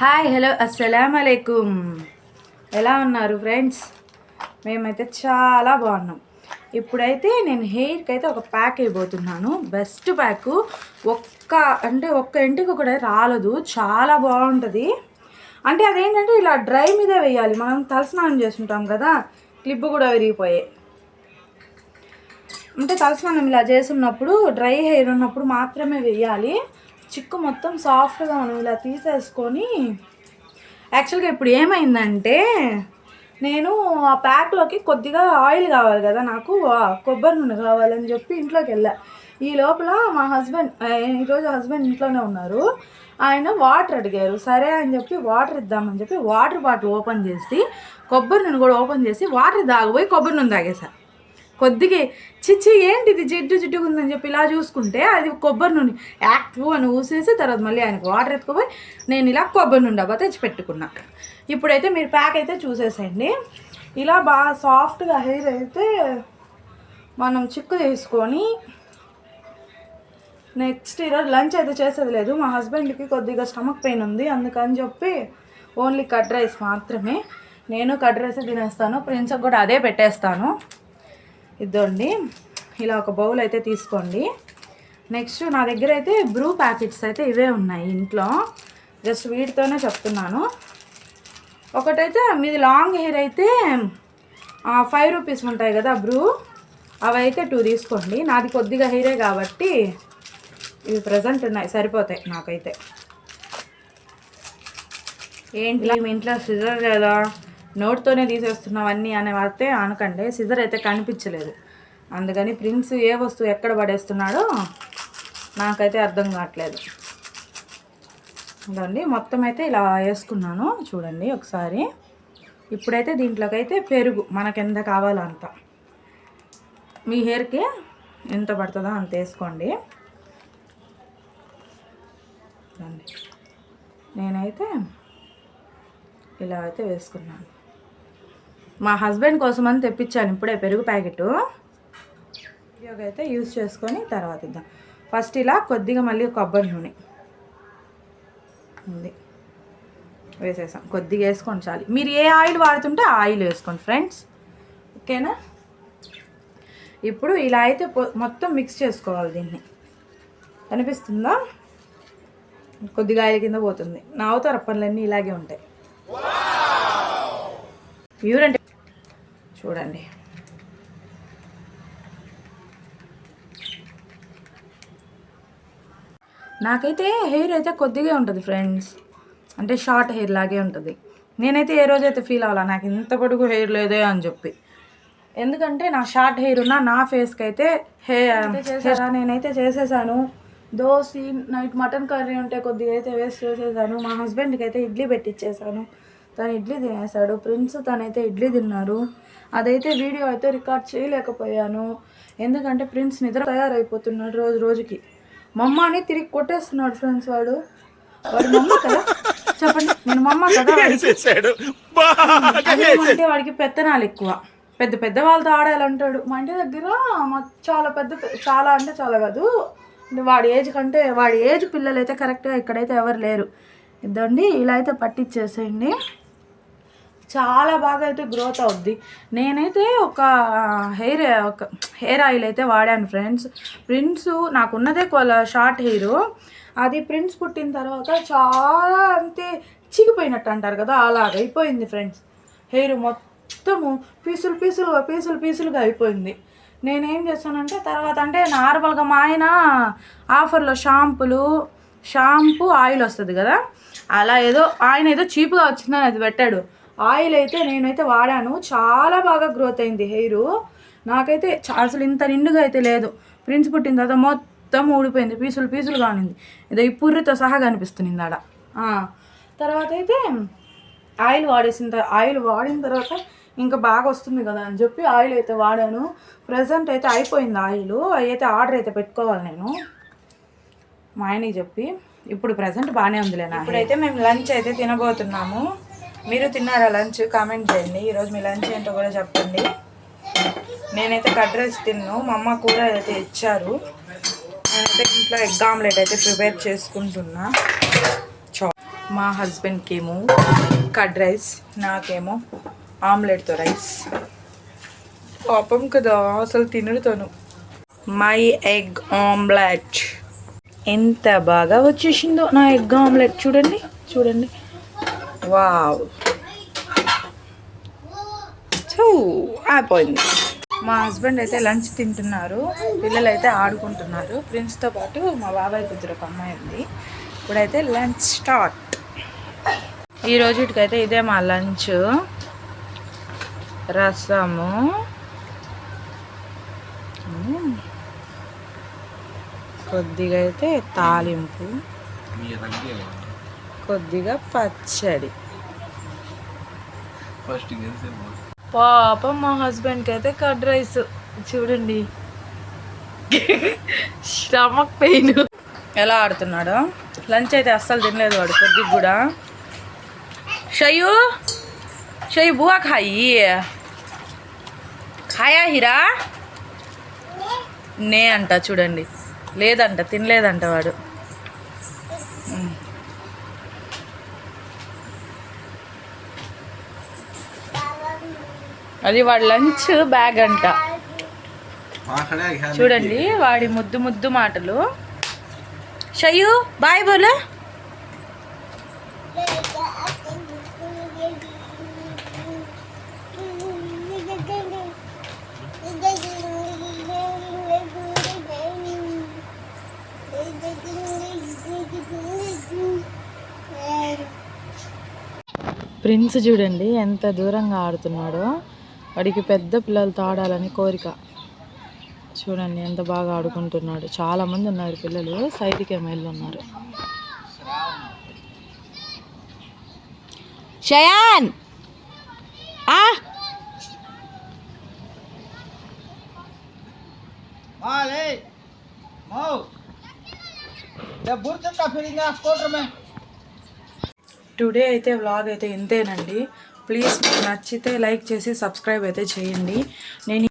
Hi hello అస్సలం అలైకుమ్ ఎలా ఉన్నారు ఫ్రెండ్స్ మేమైతే చాలా బాగున్నాం. ఇప్పుడైతే నేను హెయిర్కి అయితే ఒక ప్యాక్ అయిపోతున్నాను. బెస్ట్ ప్యాక్ ఒక్క అంటే ఒక్క ఇంటికి ఒకటి రాలదు. చాలా బాగుంటుంది. అంటే అదేంటంటే ఇలా డ్రై మీదే వేయాలి. మనం తలస్నానం చేస్తుంటాం కదా క్లిప్ కూడా విరిగిపోయాయి అంటే తలస్నానం ఇలా చేస్తున్నప్పుడు డ్రై హెయిర్ ఉన్నప్పుడు మాత్రమే వేయాలి. చిక్కు మొత్తం సాఫ్ట్గా మనం ఇలా తీసేసుకొని యాక్చువల్గా ఇప్పుడు ఏమైందంటే నేను ఆ ప్యాక్లోకి కొద్దిగా ఆయిల్ కావాలి కదా నాకు కొబ్బరి నూనె కావాలని చెప్పి ఇంట్లోకి వెళ్ళా. ఈ లోపల మా హస్బెండ్ ఈరోజు హస్బెండ్ ఇంట్లోనే ఉన్నారు. ఆయన వాటర్ అడిగారు. సరే అని చెప్పి వాటర్ ఇద్దామని చెప్పి వాటర్ బాటిల్ ఓపెన్ చేసి కొబ్బరి నూనె కూడా ఓపెన్ చేసి వాటర్ తాగిపోయి కొబ్బరి నూనె తాగేశారు కొద్దిగా చిచ్చి ఏంటిది? జిడ్డు జిడ్డుగా ఉందని చెప్పి ఇలా చూసుకుంటే అది కొబ్బరి నూనె. యాక్టివ్ అని ఊసేసి తర్వాత మళ్ళీ ఆయనకు వాటర్ ఎత్తుకుపోయి నేను ఇలా కొబ్బరి నూనె డబ్బా తెచ్చి పెట్టుకున్నా. ఇప్పుడైతే మీరు ప్యాక్ అయితే చూసేసేయండి. ఇలా బాగా సాఫ్ట్గా హెయిర్ అయితే మనం చిక్కు తీసుకొని నెక్స్ట్ ఈరోజు లంచ్ అయితే చేసేది లేదు. మా హస్బెండ్కి కొద్దిగా స్టమక్ పెయిన్ ఉంది. అందుకని చెప్పి ఓన్లీ కట్ రైస్ మాత్రమే. నేను కట్ రైస్ తినేస్తాను. ప్రిన్స్కి కూడా అదే పెట్టేస్తాను. ఇద్దండి ఇలా ఒక బౌల్ అయితే తీసుకోండి. నెక్స్ట్ నా దగ్గర అయితే బ్రూ ప్యాకెట్స్ అయితే ఇవే ఉన్నాయి ఇంట్లో. జస్ట్ వీటితోనే చెప్తున్నాను. ఒకటైతే మీది లాంగ్ హెయిర్ అయితే ఫైవ్ రూపీస్ ఉంటాయి కదా బ్రూ. అవి అయితే టూ తీసుకోండి. నాది కొద్దిగా హెయిరే కాబట్టి ఇవి ప్రజెంట్ ఉన్నాయి. సరిపోతాయి నాకైతే. ఏంటి? మీ ఇంట్లో సిజర్ లేదా? నోట్తోనే తీసేస్తున్నావన్నీ అనే అయితే అనకండి. సిజర్ అయితే కనిపించలేదు. అందుకని ప్రిన్స్ ఏ వస్తువు ఎక్కడ పడేస్తున్నాడో నాకైతే అర్థం కావట్లేదు. ఇదండి మొత్తం అయితే ఇలా వేసుకున్నాను. చూడండి ఒకసారి. ఇప్పుడైతే దీంట్లోకి అయితే పెరుగు మనకెంత కావాలో అంత. మీ హెయిర్కి ఎంత పడుతుందో అంత వేసుకోండి. నేనైతే ఇలా అయితే వేసుకున్నాను. మా హస్బెండ్ కోసం అని తెప్పించాను. ఇప్పుడే పెరుగు ప్యాకెట్. అయితే యూజ్ చేసుకొని తర్వాత ఇద్దాం. ఫస్ట్ ఇలా కొద్దిగా మళ్ళీ కొబ్బరి నూనె ఉంది. వేసేసాం. కొద్దిగా వేసుకోండి చాలు. మీరు ఏ ఆయిల్ వాడుతుంటే ఆయిల్ వేసుకోండి ఫ్రెండ్స్. ఓకేనా? ఇప్పుడు ఇలా అయితే మొత్తం మిక్స్ చేసుకోవాలి దీన్ని. కనిపిస్తుందా? కొద్దిగా ఆయిల్ కింద పోతుంది. నా అవతార పనులన్నీ ఇలాగే ఉంటాయి. ప్యూర్ అంటే చూడండి. నాకైతే హెయిర్ అయితే కొద్దిగా ఉంటుంది ఫ్రెండ్స్. అంటే షార్ట్ హెయిర్ లాగే ఉంటుంది. నేనైతే ఏ రోజైతే ఫీల్ అవ్వాలా నాకు ఇంత పొడుగు హెయిర్ లేదే అని చెప్పి. ఎందుకంటే నా షార్ట్ హెయిర్ ఉన్న నా ఫేస్కి అయితే హెయిర్ నేనైతే చేసేసాను. దోశ నైట్ మటన్ కర్రీ ఉంటే కొద్దిగా అయితే వేస్ట్ చేసేసాను. మా హస్బెండ్కి అయితే ఇడ్లీ పెట్టించేసాను తను ఇడ్లీ తినేసాడు ప్రిన్స్ తనైతే ఇడ్లీ తిన్నారు. అదైతే వీడియో అయితే రికార్డ్ చేయలేకపోయాను. ఎందుకంటే ప్రిన్స్ నిద్ర తయారైపోతున్నాడు రోజు రోజుకి. మమ్మ అని తిరిగి కొట్టేస్తున్నాడు ఫ్రెండ్స్ వాడు. వాడు మమ్మ కదా? చెప్పండి. నేను మమ్మ కదా వాడికి? అదేమంటే వాడికి పెత్తనాలు ఎక్కువ. పెద్ద పెద్ద వాళ్ళతో ఆడాలంటాడు. మా ఇంటి దగ్గర చాలా పెద్ద చాలా అంటే చాలా కాదు. అంటే వాడి ఏజ్ కంటే వాడి ఏజ్ పిల్లలు అయితే కరెక్ట్గా ఇక్కడైతే ఎవరు లేరు. ఇద్దండి ఇలా అయితే పట్టించేసేయండి. చాలా బాగా అయితే గ్రోత్ అవుద్ది. నేనైతే ఒక హెయిర్ ఒక హెయిర్ ఆయిల్ అయితే వాడాను ఫ్రెండ్స్ ప్రిన్స్ నాకున్నదే కొల షార్ట్ హెయిర్ అది ప్రిన్స్ పుట్టిన తర్వాత చాలా అంతే చిగిపోయినట్టు అంటారు కదా అలాగ అయిపోయింది ఫ్రెండ్స్ హెయిర్ మొత్తము పీసులు పీసులు పీసులు పీసులుగా అయిపోయింది. నేనేం చేస్తానంటే తర్వాత అంటే నార్మల్గా మా ఆయన ఆఫర్లో షాంపులు షాంపూ ఆయిల్ వస్తుంది కదా అలా ఏదో ఆయన ఏదో చీప్గా వచ్చిందని అది పెట్టాడు. ఆయిల్ అయితే నేనైతే వాడాను. చాలా బాగా గ్రోత్ అయింది హెయిర్. నాకైతే అసలు ఇంత నిండుగా అయితే లేదు. ప్రిన్స్ పుట్టిన తర్వాత మొత్తం ఊడిపోయింది. పీసులు పీసులు కానింది ఏదో ఈ పుర్రితో సహా కనిపిస్తుంది ఆడ తర్వాత అయితే ఆయిల్ వాడేసిన తర్వాత ఆయిల్ వాడిన తర్వాత ఇంకా బాగా వస్తుంది కదా అని చెప్పి ఆయిల్ అయితే వాడాను. ప్రజెంట్ అయితే అయిపోయింది ఆయిల్. అవి అయితే ఆర్డర్ అయితే పెట్టుకోవాలి నేను. మా ఆయనకి చెప్పి. ఇప్పుడు ప్రజెంట్ బాగానే ఉందిలే నా ఇప్పుడైతే మేము లంచ్ అయితే తినబోతున్నాము. మీరు తిన్నారా లంచ్? కామెంట్ చేయండి. ఈరోజు మీ లంచ్ ఏంటో కూడా చెప్పండి. నేనైతే కట్ రైస్ తిన్ను. మా అమ్మ కూర అయితే ఇచ్చారు నేనైతే ఇంట్లో ఎగ్ ఆమ్లెట్ అయితే ప్రిపేర్ చేసుకుంటున్నా. చా మా హస్బెండ్కి ఏమో కడ్ రైస్ నాకేమో ఆమ్లెట్తో రైస్. పాపం కదా అసలు తినడుతాను మై ఎగ్ ఆమ్లెట్. ఎంత బాగా వచ్చేసిందో నా ఎగ్ ఆమ్లెట్. చూడండి చూడండి. వావ్ చూ అయిపోయింది. మా హస్బెండ్ అయితే లంచ్ తింటున్నారు. పిల్లలు అయితే ఆడుకుంటున్నారు ఫ్రెండ్స్తో పాటు మా బాబాయ్ కూతురు ఒక అమ్మాయి ఉంది. ఇప్పుడైతే లంచ్ స్టార్ట్ ఈ రోజుకైతే ఇదే మా లంచ్ రసము. కొద్దిగా అయితే తాలింపు. కొద్దిగా పచ్చడి. ఫస్ట్ పాపం మా హస్బెండ్కి అయితే కర్డ్ రైస్. చూడండి. Stomach pain. ఎలా ఆడుతున్నాడో? లంచ్ అయితే అస్సలు తినలేదు వాడు కొద్దిగా కూడా. షయు షయు బువా ఖాయి. ఖాయా హీరా? నే అంట చూడండి. లేదంట తినలేదంట వాడు. అది వాడి లంచ్ బ్యాగ్ అంట. చూడండి వాడి ముద్దు ముద్దు మాటలు. షయు బాయ్ బోలు. ప్రిన్స్ చూడండి ఎంత దూరంగా ఆడుతున్నాడో. వాడికి పెద్ద పిల్లలతో ఆడాలని కోరిక. చూడండి ఎంత బాగా ఆడుకుంటున్నాడు. చాలా మంది ఉన్నారు పిల్లలు. సైడ్కి వెళ్ళి ఉన్నారు షయాన్ టుడే అయితే వ్లాగ్ అయితే ఇంతేనండి. ప్లీజ్ నచ్చితే లైక్ చేసి సబ్స్క్రైబ్ అయితే చేయండి. నేను